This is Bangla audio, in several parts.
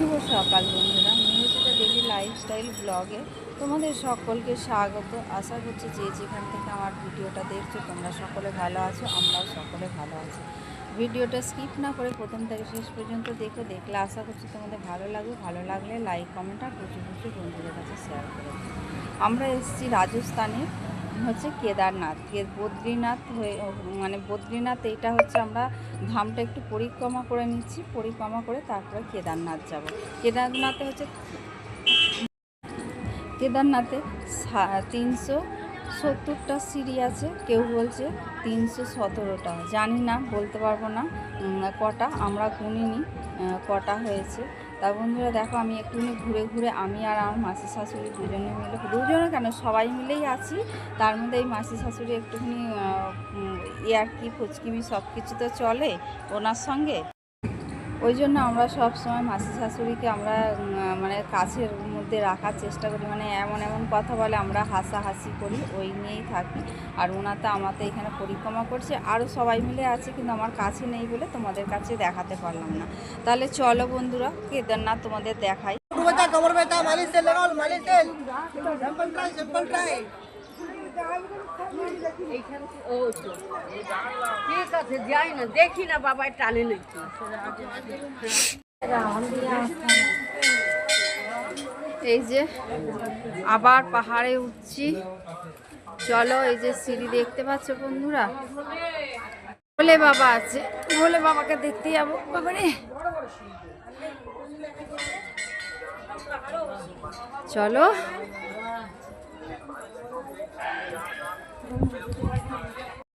শুভ সকাল বন্ধুরা। মিউজিকা ডেলি লাইফস্টাইল ব্লগে তোমাদের সকলকে স্বাগত। আশা করছি যে যেখান থেকে আমার ভিডিওটা দেখছ, তোমরা সকলে ভালো আছো, আমরাও সকলে ভালো আছি। ভিডিওটা স্কিপ না করে প্রথম থেকে শেষ পর্যন্ত দেখো, দেখলে আশা করছি তোমাদের ভালো লাগবে। ভালো লাগলে লাইক কমেন্ট আর প্রচুর প্রচুর বন্ধুদের কাছে শেয়ার করে আমরা এসেছি রাজস্থানে। হচ্ছে কেদারনাথ কে বদ্রীনাথ হয়ে মানে বদ্রীনাথ এইটা হচ্ছে আমরা ধামটা একটু পরিক্রমা করে নিচ্ছি, পরিক্রমা করে তারপরে কেদারনাথ যাব। কেদারনাথে হচ্ছে কেদারনাথে তিনশো সত্তরটা সিঁড়ি আছে, কেউ বলছে তিনশো সতেরোটা, জানি না, বলতে পারব না। কটা, আমরা গুনিনি কটা হয়েছে। তা বন্ধুরা দেখো আমি একটুখানি ঘুরে ঘুরে আমি আর আমার মাসি শাশুড়ি দুজনে মিলে দুজনে কেন সবাই মিলেই আছি। তার মধ্যে এই মাসি শাশুড়ি একটুখানি আহ, উম, ইয়ে আর কি ফুচকিমি সব কিছু তো চলে ওনার সঙ্গে। ওই জন্য আমরা সব সময় মাসি শাশুড়িকে আমরা মানে কাছের মধ্যে রাখার চেষ্টা করি। মানে এমন এমন কথা বলে আমরা হাসাহাসি করি, ওই নিয়েই থাকি। আর ওনাতে আমাতে এখানে পরিক্রমা করছে। আরও সবাই মিলে আছে, কিন্তু আমার কাছে নেই বলে তোমাদের কাছে দেখাতে পারলাম না। তাহলে চলো বন্ধুরা, কেদারনাথ তোমাদের দেখাই। কমর মালিশ তেল মালিশ তেল। ঠিক আছে যাই না দেখি না বাবাই টানে নাকি এই যে আবার পাহাড়ে উঠছি। চলো এই যে সিঁড়ি দেখতে পাচ্ছ বন্ধুরা। ভোলে বাবা আছে। ভোলে বাবাকে দেখতে যাব। বাবারে চলো।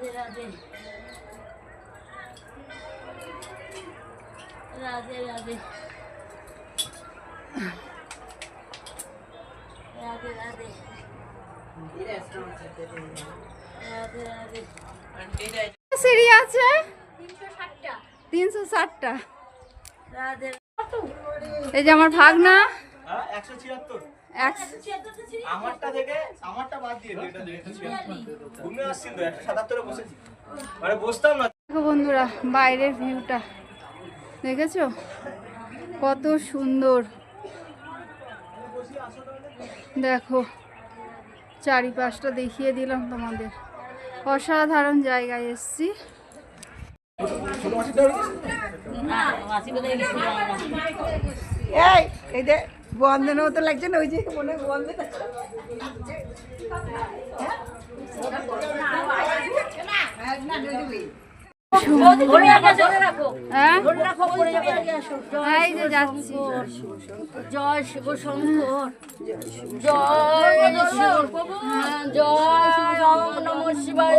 রাধে রাধে রাধে রাধে রাধে রাধে সিঁড়ি আছে? তিনশো ষাটটা। রাধে। এই যে আমার ভাগনা। হ্যাঁ একশো ছিয়াত্তর। একশো আমারটা থেকে আমারটা বাদ দিয়ে এটা দিয়ে একশো ছিয়াত্তর ঘুমিয়ে আসছিল তো একশো সাতাত্তরে বসেছি। মানে বসতাম না। দেখো বন্ধুরা বাইরের ভিউটা। দেখেছ? কত সুন্দর। দেখো চারিপাশটা দেখিয়ে দিলাম তোমাদের। অসাধারণ জায়গায় এসছি। এই এই যে বন্ধনের মতো লাগছে না, ওই যে মনে বন্ধন হ্যাঁ? জয় শিব শঙ্কর জয়। হ্যাঁ, জয় নম শিবায়।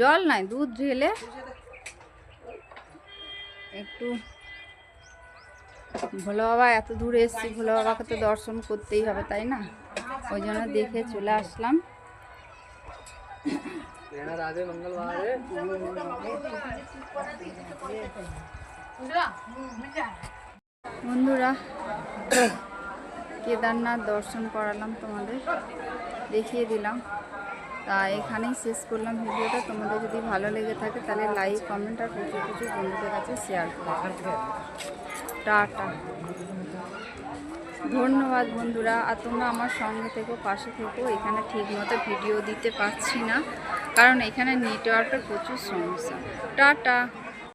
জল নাই, দুধ ঢেলে একটু ভোলা বাবা এত দূরে এসেছি, ভোলা বাবাকে তো দর্শন করতেই হবে, তাই না? ওই জন্য দেখে চলে আসলাম। বন্ধুরা, কেদারনাথ দর্শন করালাম তোমাদের, দেখিয়ে দিলাম। তা এখানেই শেষ করলাম ভিডিওটা। তোমাদের যদি ভালো লেগে থাকে তাহলে লাইক কমেন্ট আর প্রচুর প্রচুর বন্ধুদের কাছে শেয়ার করো। টাটা। ধন্যবাদ বন্ধুরা। আর তোমরা আমার সঙ্গে থেকো, পাশে থেকো। এখানে ঠিকমতো ভিডিও দিতে পারছি না, কারণ এখানে নেটওয়ার্কের প্রচুর সমস্যা। টাটা।